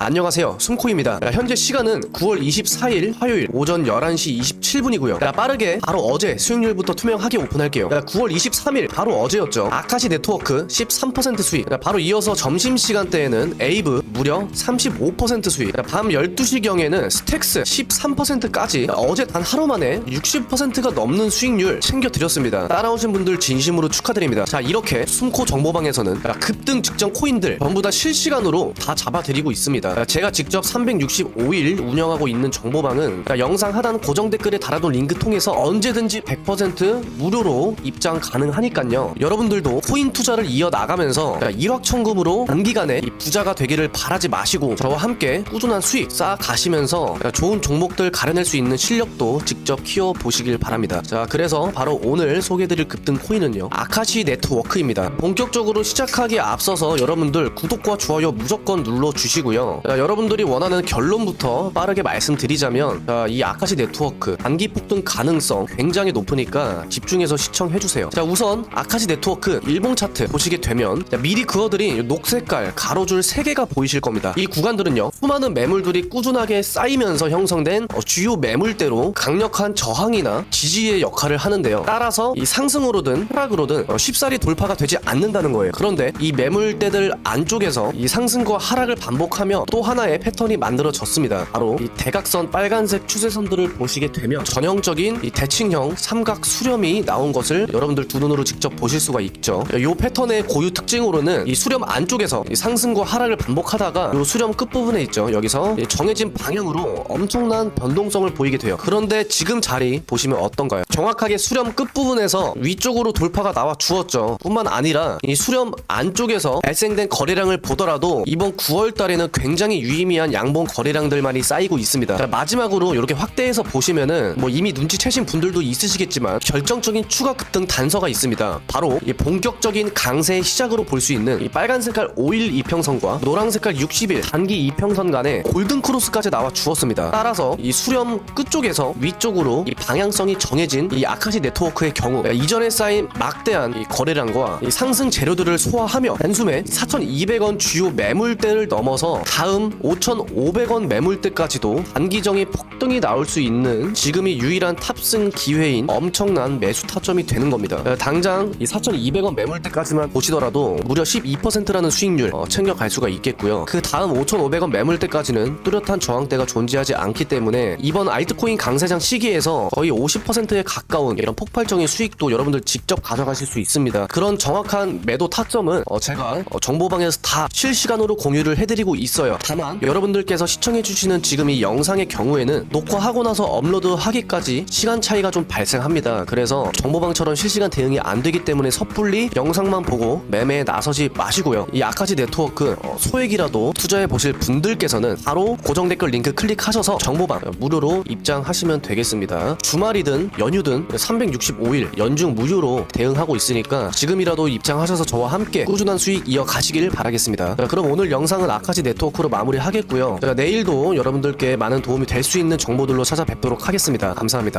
안녕하세요. 숨코입니다. 야, 현재 시간은 9월 24일 화요일 오전 11시 27분이고요. 야, 빠르게 바로 어제 수익률부터 투명하게 오픈할게요. 야, 9월 23일 바로 어제였죠. 아카시 네트워크 13% 수익. 야, 바로 이어서 점심시간대에는 에이브 무려 35% 수익. 야, 밤 12시경에는 스택스 13%까지. 어제 단 하루 만에 60%가 넘는 수익률 챙겨드렸습니다. 따라오신 분들 진심으로 축하드립니다. 자 이렇게 숨코 정보방에서는 야, 급등 직전 코인들 전부 다 실시간으로 다 잡아드리고 있습니다 야, 제가 직접 365일 운영하고 있는 정보방은 야, 영상 하단 고정 댓글에 달아둔 링크 통해서 언제든지 100% 무료로 입장 가능하니까요. 여러분들도 코인 투자를 이어나가면서 야, 일확천금으로 단기간에 이 부자가 되기를 바라지 마시고 저와 함께 꾸준한 수익 쌓아 가시면서 야, 좋은 종목들 가려낼 수 있는 실력도 직접 키워 보시길 바랍니다. 자 그래서 바로 오늘 소개해드릴 급등 코인은요 아카시 네트워크입니다. 본격적으로 시작하기에 앞서서 여러분들 구독과 좋아요 무조건 눌러 주시고요 자, 여러분들이 원하는 결론부터 빠르게 말씀드리자면 자, 이 아카시 네트워크 단기 폭등 가능성 굉장히 높으니까 집중해서 시청해 주세요. 자 우선 아카시 네트워크 일봉 차트 보시게 되면 자, 미리 그어드린 녹색깔 가로줄 3개가 보이실 겁니다. 이 구간들은요 수많은 매물들이 꾸준하게 쌓이면서 형성된 어, 주요 매물대로 강력한 저항이나 지지의 역할을 하는데요. 따라서 이 상승으로든 하락으로든 어, 쉽사리 돌파가 되지 않는다는 거예요. 그런데 이 매물대들 안쪽에서 이 상승과 하락을 반복하며 또 하나의 패턴이 만들어졌습니다. 바로 이 대각선 빨간색 추세선들을 보시게 되면 전형적인 이 대칭형 삼각 수렴이 나온 것을 여러분들 두 눈으로 직접 보실 수가 있죠. 이 패턴의 고유 특징으로는 이 수렴 안쪽에서 이 상승과 하락을 반복하다가 이 수렴 끝부분에 있죠. 여기서 이 정해진 방향으로 엄청난 변동성을 보이게 돼요. 그런데 지금 자리 보시면 어떤가요? 정확하게 수렴 끝부분에서 위쪽으로 돌파가 나와 주었죠. 뿐만 아니라 이 수렴 안쪽에서 발생된 거래량을 보더라도 이번 9월 달에는 굉장히 유의미한 양봉 거래량들만이 쌓이고 있습니다. 자, 마지막으로 이렇게 확대해서 보시면은 뭐 이미 눈치채신 분들도 있으시겠지만 결정적인 추가 급등 단서가 있습니다. 바로 이 본격적인 강세의 시작으로 볼 수 있는 이 빨간 색깔 5일 이평선과 노랑 색깔 60일 단기 이평선 간에 골든 크로스까지 나와 주었습니다. 따라서 이 수렴 끝쪽에서 위쪽으로 이 방향성이 정해진 이 아카시 네트워크의 경우 이전에 쌓인 막대한 이 거래량과 이 상승 재료들을 소화하며 단숨에 4,200원 주요 매물대를 넘어서 다음 5,500원 매물대까지도 단기정의 폭등이 나올 수 있는 지금이 유일한 탑승 기회인 엄청난 매수 타점이 되는 겁니다. 어, 당장 이 4,200원 매물대까지만 보시더라도 무려 12%라는 수익률 어, 챙겨갈 수가 있겠고요. 그 다음 5,500원 매물대까지는 뚜렷한 저항대가 존재하지 않기 때문에 이번 알트코인 강세장 시기에서 거의 50%에 가까운 이런 폭발적인 수익도 여러분들 직접 가져가실 수 있습니다. 그런 정확한 매도 타점은 어, 제가 어, 정보방에서 다 실시간으로 공유를 해드리고 있어요. 다만 여러분들께서 시청해주시는 지금 이 영상의 경우에는 녹화하고 나서 업로드 하기까지 시간 차이가 좀 발생합니다. 그래서 정보방처럼 실시간 대응이 안 되기 때문에 섣불리 영상만 보고 매매에 나서지 마시고요. 이 아카시 네트워크 어, 소액이라도 투자해 보실 분들께서는 바로 고정 댓글 링크 클릭하셔서 정보방 무료로 입장하시면 되겠습니다. 주말이든 연휴든 365일 연중 무료로 대응하고 있으니까 지금이라도 입장하셔서 저와 함께 꾸준한 수익 이어가시길 바라겠습니다. 자, 그럼 오늘 영상은 아카시 네트워 크로 마무리하겠고요. 제가 내일도 여러분들께 많은 도움이 될 수 있는 정보들로 찾아뵙도록 하겠습니다. 감사합니다.